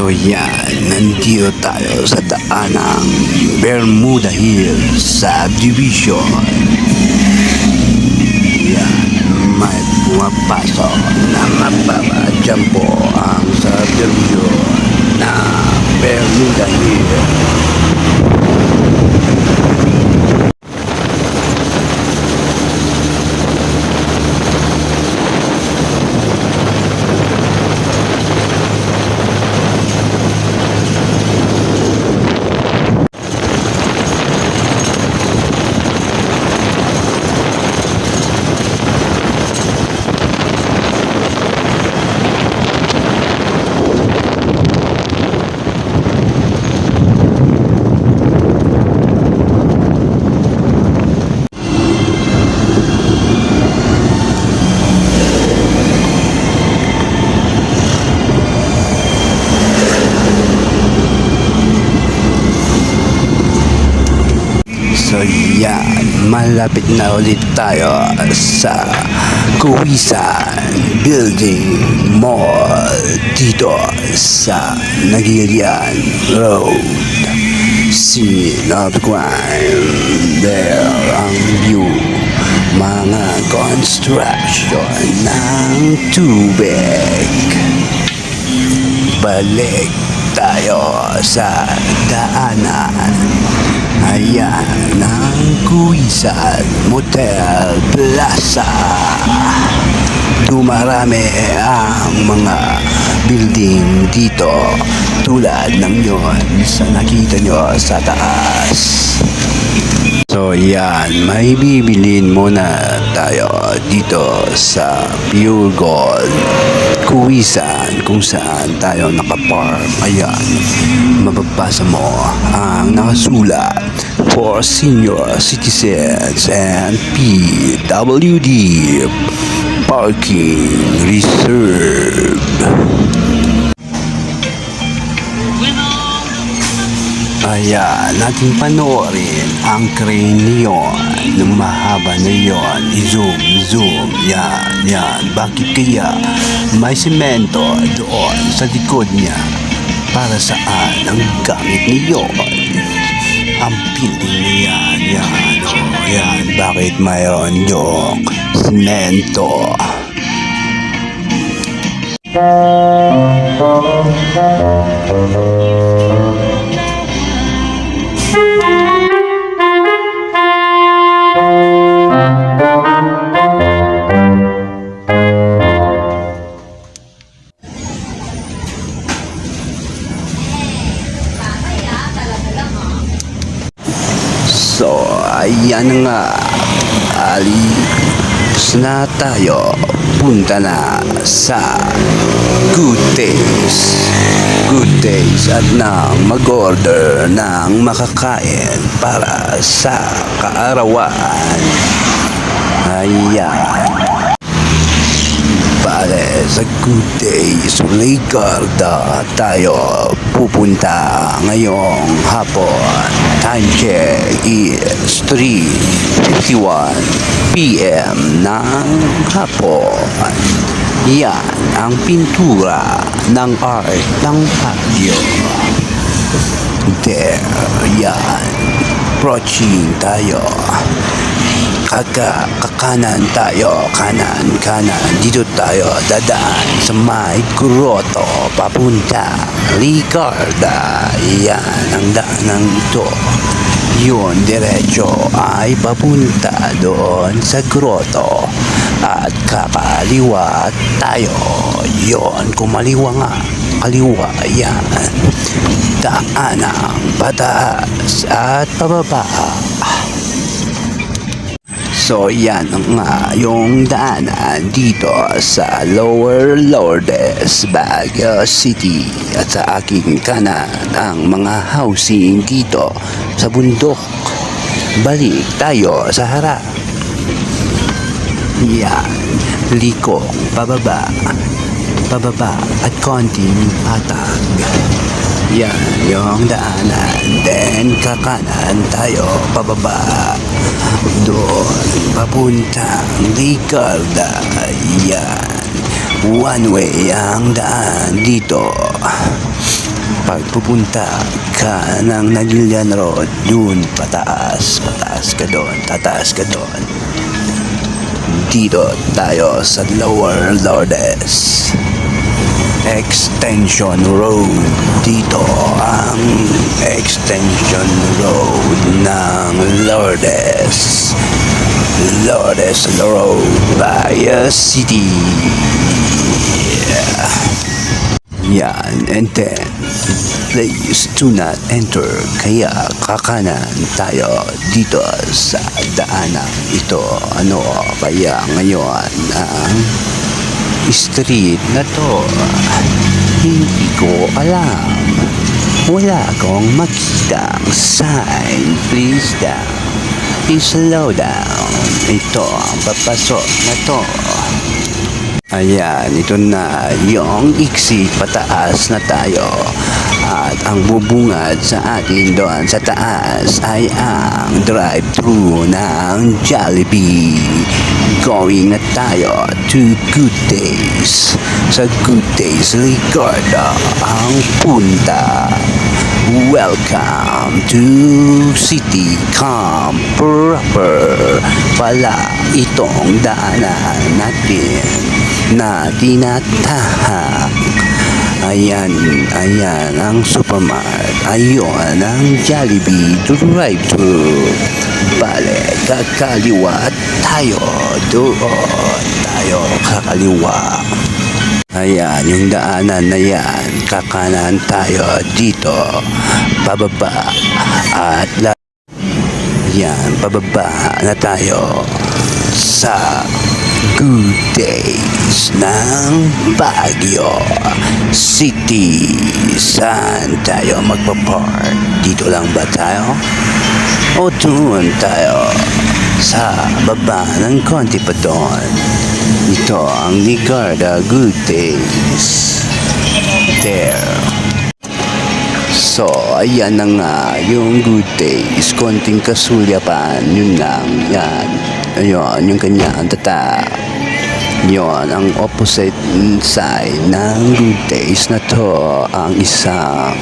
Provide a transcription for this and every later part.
So yan, nandito tayo sa daanang Bermuda Hills Subdivision. Yan, may pumapasok na mababa dyan po ang subdivision na Bermuda Hills. So yan, malapit na ulit tayo sa Kuwisan Building Mall dito sa Nagirian Road. Of crime, there ang view mga construction ng tubig. Balik tayo sa daanan. Ayan ang Kuwisan Motel Plaza. Dumarami ang mga building dito tulad ng yon sa nakita nyo sa taas. So yan, may bibilin muna tayo dito sa Pure Gold Kuwisan kung saan tayo nakapark. Ayan, mababasa mo ang nakasulat for senior citizens and PWD Parking Reserve. Ayan, natin panoorin ang crane niyon ng mahaba na yon. I-zoom, zoom. Yan, yan. Bakit kaya may semento doon sa likod niya? Para saan ang gamit niyon? Ang building niya, yan, oh, yan. Bakit mayroon yung semento? So, tayo. Punta na sa Good Days. Good Days at nang mag-order ng makakain para sa kaarawan. Ayan. Pare, sa Good Days, Ricarda tayo pupunta ngayong hapon. Time check is 3.51 p.m. ng hapon. Yan ang pintura ng art ng patio. There, yan. Approaching tayo. Kaka, kakanan tayo, kanan, kanan. Dito tayo dadaan sa may grotto papunta. Ricarda, yan ang daanan ito. Yun, diretso ay papunta doon sa grotto. At kakaliwa tayo. Yun, kumaliwa nga. Kaliwa, yan. Daanang pataas at pababa. So yan nga yung daanan dito sa Lower Lourdes, Baguio City at sa aking kanan ang mga housing dito sa bundok. Balik tayo sa harap. Yan, liko, pababa, pababa at konting patag. Yan yung daanan. Then kakanan tayo pababa. Doon papuntang Ricarda. Yan. One way ang daan dito. pag pupunta ka ng Nagilian Road, dun pataas, pataas ka doon, tataas ka doon. Dito tayo sa Lower Lourdes. Extension Road. Dito ang Extension Road ng Lourdes. Lourdes Road by City. Yan, and then, please do not enter. Kaya kakanan tayo dito sa daanang ito. Ano, kaya ngayon ang street na to, hindi ko alam. Wala akong makitang sign. Please down. Please slow down. Ito ang papasok na to. Ayan, ito na yung iksi pataas na tayo. At ang bubungad sa atin doon sa taas ay ang drive-thru ng Jollibee. Going na tayo to Good Days. Sa Good Days, Ricardo ang punta. Welcome to City Camp Proper pala itong daanan natin na tinatahak. Ayan, ayan ang supermart. Ayun ang Jollibee drive-thru. Bale, kakaliwa tayo doon. Tayo kakaliwa. Ayan, yung daanan na yan. Kakanan tayo dito. Pababa. At la yan, pababa na tayo sa Good Days ng Baguio City. Saan tayo magpa-park? Dito lang ba tayo? O doon tayo sa baba ng konti pa doon? Ito ang Ligarda Good Days. There. So, ayan na nga, yung good days, konting kasulyapan, yun lang, yan. Ayun, yung kanyang tata. Yun, ang opposite side ng good days na to, ang isang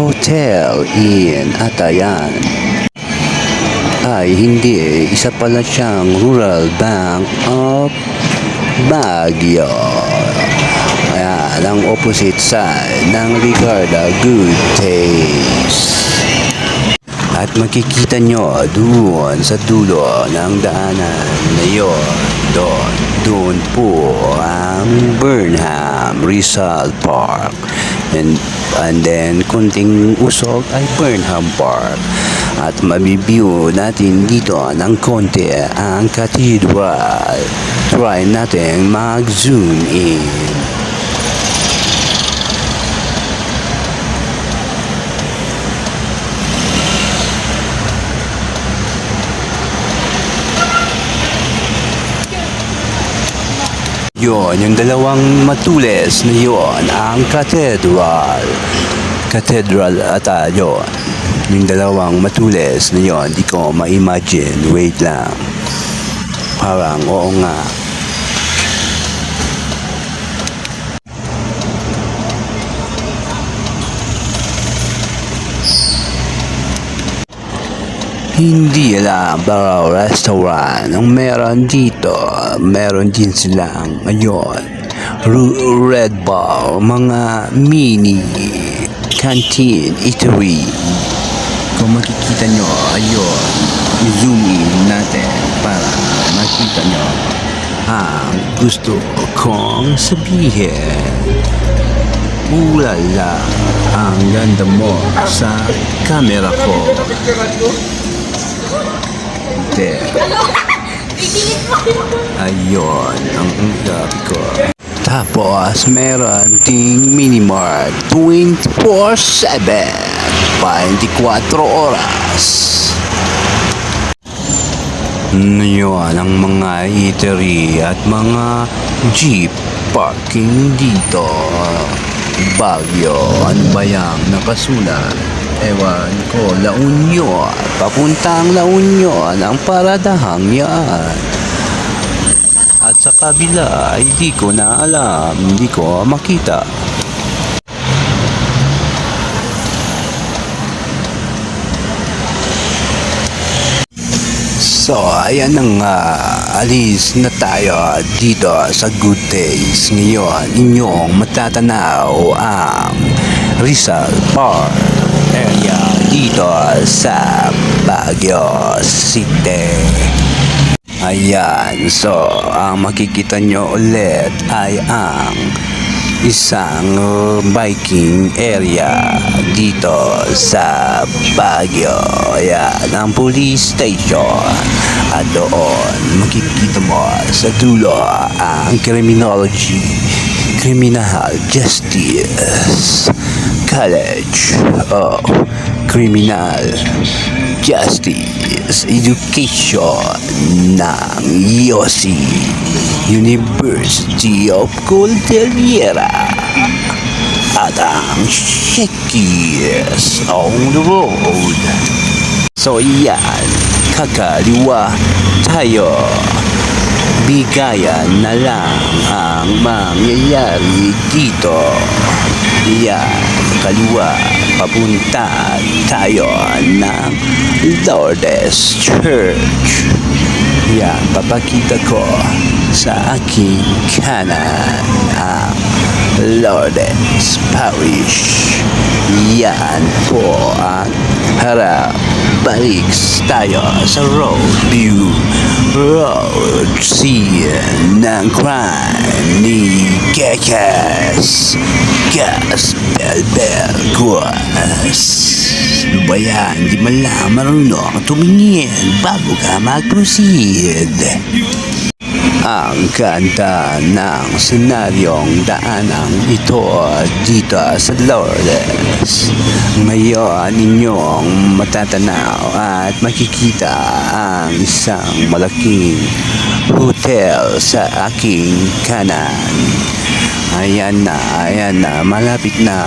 hotel in Atayan. Ay, hindi, isa pala siyang Rural Bank of Baguio. Ayan, ang opposite side ng Ricardo Good Taste. At makikita nyo doon sa dulo ng daanan na yun, doon, doon po ang Burnham Rizal Park. And, and then, kunting usog ay Burnham Park. At mabibiew natin dito ng konti ang cathedral. Try natin mag-zoom in. Yun, yung dalawang matulis na yun, ang cathedral. Cathedral ata yun. Yung dalawang matulis na yun, di ko ma-imagine. Wait lang. Parang, oo nga. Hindi lang baraw restaurant ang meron dito. Meron din silang, Ru- Red Bar, mga mini canteen eatery. Kung makikita nyo, ayun, zoom in natin para makita nyo ang gusto kong sabihin. Ulala, ang ganda mo sa camera ko. There. Ayun, ang gabi ko. Tapos, meron ding minimart 24-7, 24 oras. Ngayon, ang mga eatery at mga jeep parking dito. Baguio, ano ba yung nakasulat? Ewan ko, La Union. Papunta ang La Union, ang paradahang yan. At sa kabila, hindi ko na alam, hindi ko makita. So, ayan na nga. Alis na tayo dito sa Good Days. Ngayon, inyong matatanaw ang Rizal Park area dito sa Baguio City. Ayan, so ang makikita nyo ulit ay ang isang biking area dito sa Baguio. Ayan, ang police station. At doon, makikita mo sa dulo ang criminology, criminal justice, college of criminal justice education ng YOSI University of Cordillera at ang Shakis on the road. So yan, kakaliwa tayo. Bigayan na lang ang mangyayari dito. Yan, kaliwa, papunta tayo ng Lourdes Church. Yan, papakita ko sa aking kanan ang Lourdes Parish. Yan po ang harap. Balik tayo sa road view. Scene ng crime ni Gekas. Gas Belbel Guas. Ano? Di man lang marunong tumingin bago ka mag-proceed. Ang ganda ng senaryong daanang ito dito sa Lourdes. Ngayon ninyong matatanaw at makikita ang isang malaking hotel sa aking kanan. Ayan na, ayan na, malapit na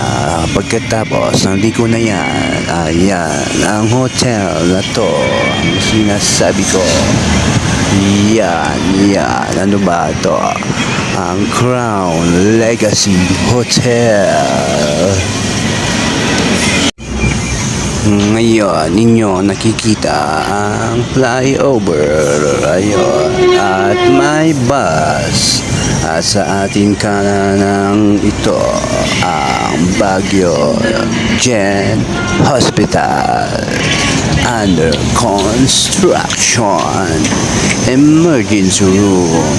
pagkatapos ng liko na yan. Ayan, ang hotel na to, ang sinasabi ko. Yan, yan. Ano ba to? Ang Crown Legacy Hotel. Ngayon, ninyo nakikita ang flyover. Ayun. At may bus. At sa ating kanan ito ang Baguio Gen Hospital under construction. Emergency room.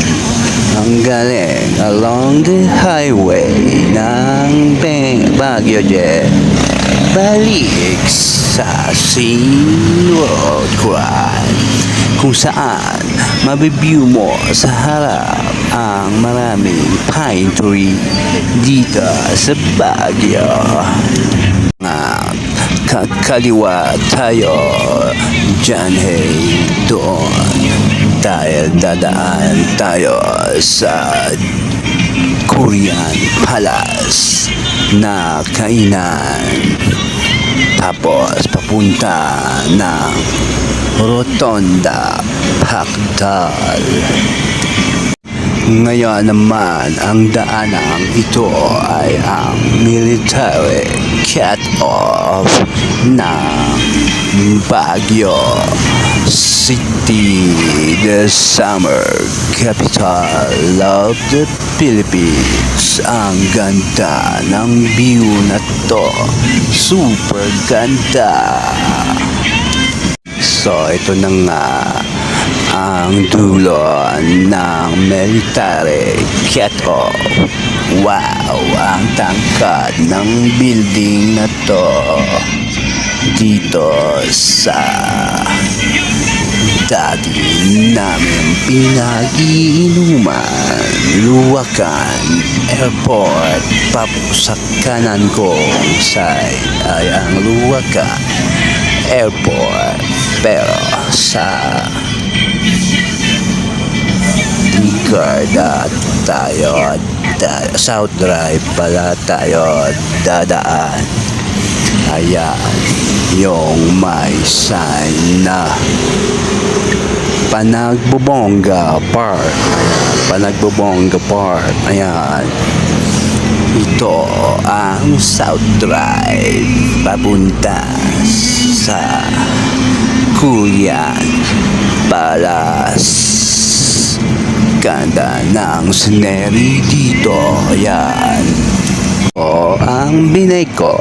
Ang galing. Along the highway ng Baguio Jet. Balik sa Road Crime kung saan mabibiew mo sa harap ang maraming pine tree dito sa Baguio kakaliwa tayo. Dyan hey doon. Dahil dadaan tayo sa Korean Palace na kainan. Tapos papunta ng Rotonda Pakdal. Ngayon naman, ang daanang ito ay ang military cut-off ng Baguio City, the summer capital of the Philippines. Ang ganda ng view na to. Super ganda. So, ito na nga ang dulo ng military cut-off. Wow, ang tangkad ng building na to. Dito sa dati namin pinag-iinuman Luwakan Airport. Papo sa kanan kong side ay ang Luwakan Airport. Pero sa Ligarda tayo South Drive pala tayo dadaan. Ayan yung may sign na Panagbubongga Park. Ayan, Panagbubongga Park. Ayan. Ito ang South Drive papunta sa Kuyan Palace. Ganda ng scenery dito. Yan. O ang binay ko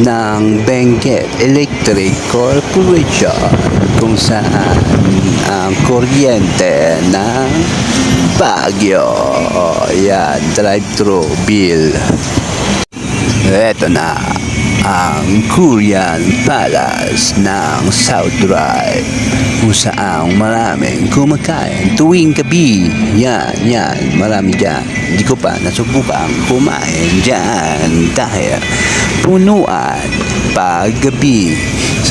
ng Benguet Electric Corporation kung saan ang kuryente ng Baguio. O, yan, drive-thru bill. Ito na ang Korean Palace ng South Drive kung saan maraming kumakain tuwing gabi. Yan, yan, marami dyan. Hindi ko pa nasubukang kumain dyan dahil punuan pag gabi.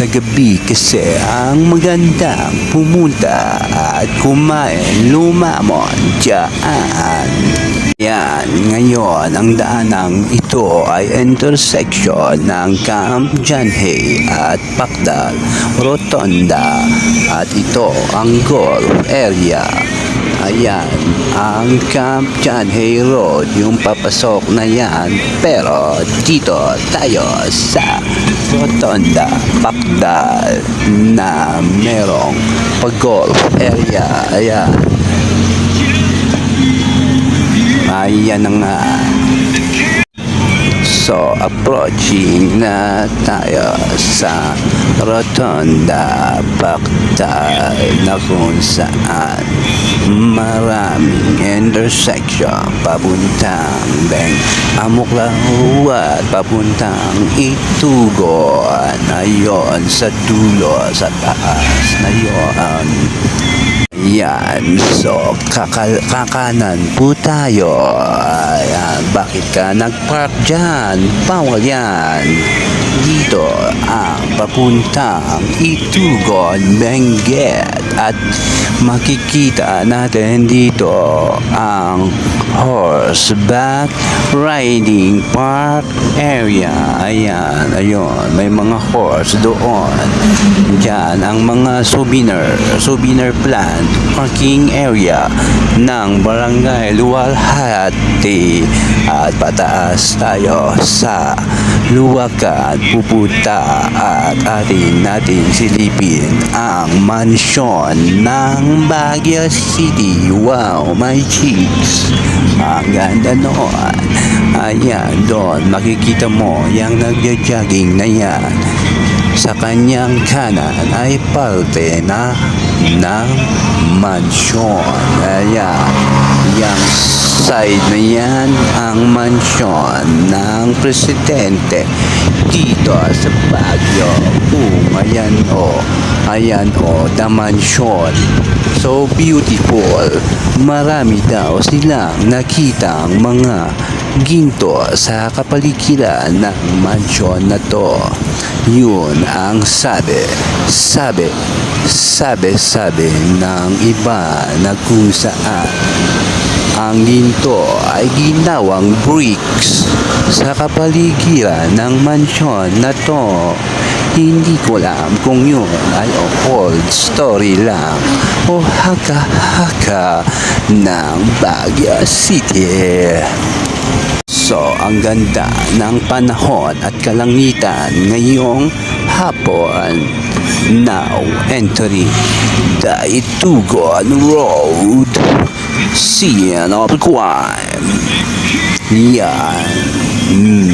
Sa gabi kasi ang magandang pumunta at kumain lumamon dyan. Yan, ngayon ang daanang ito ay intersection ng Camp Janhay at Pakdal Rotonda at ito ang golf area. Ayan, ang Camp Janhay Road, yung papasok na yan. Pero dito tayo sa Rotonda, Pakdal na merong pag-golf area. Ayan. Ayan na nga. So, approaching na tayo sa Rotonda Baktal na kung saan maraming intersection papuntang Beng Amuklaw at papuntang Itugon. Ayon sa dulo, sa taas na yon. Yan, so kakal kakanan po tayo. Ayan, bakit ka nagpark dyan? Bawal yan. Dito ang papuntang Itugon, Benguet. At makikita natin dito ang horseback riding park area. Ayan, ayun, may mga horse doon. Diyan ang mga souvenir, souvenir plant parking area ng Barangay Luwalhati at pataas tayo sa Luwakan pupunta at atin natin silipin ang mansyon ng Baguio City. Wow, my cheeks! Ang ganda noon. Ayan, doon makikita mo yung nagja-jogging na yan. Sa kanyang kanan ay parte na ng mansyon. Ayan, yung side na yan ang mansyon ng presidente dito sa Baguio. Um, ayan o, ayan o, the mansyon. So beautiful. Marami daw silang nakitang mga ginto sa kapaligiran ng mansyon na to. Yun ang sabi, sabi, sabi, sabi ng iba na kung saan ang ginto ay ginawang bricks sa kapaligiran ng mansyon na to. Hindi ko alam kung yun ay old story lang o haka-haka ng Baguio City. So, ang ganda ng panahon at kalangitan ngayong hapon. Now, entering the Itugon Road. Scene of crime. Yan.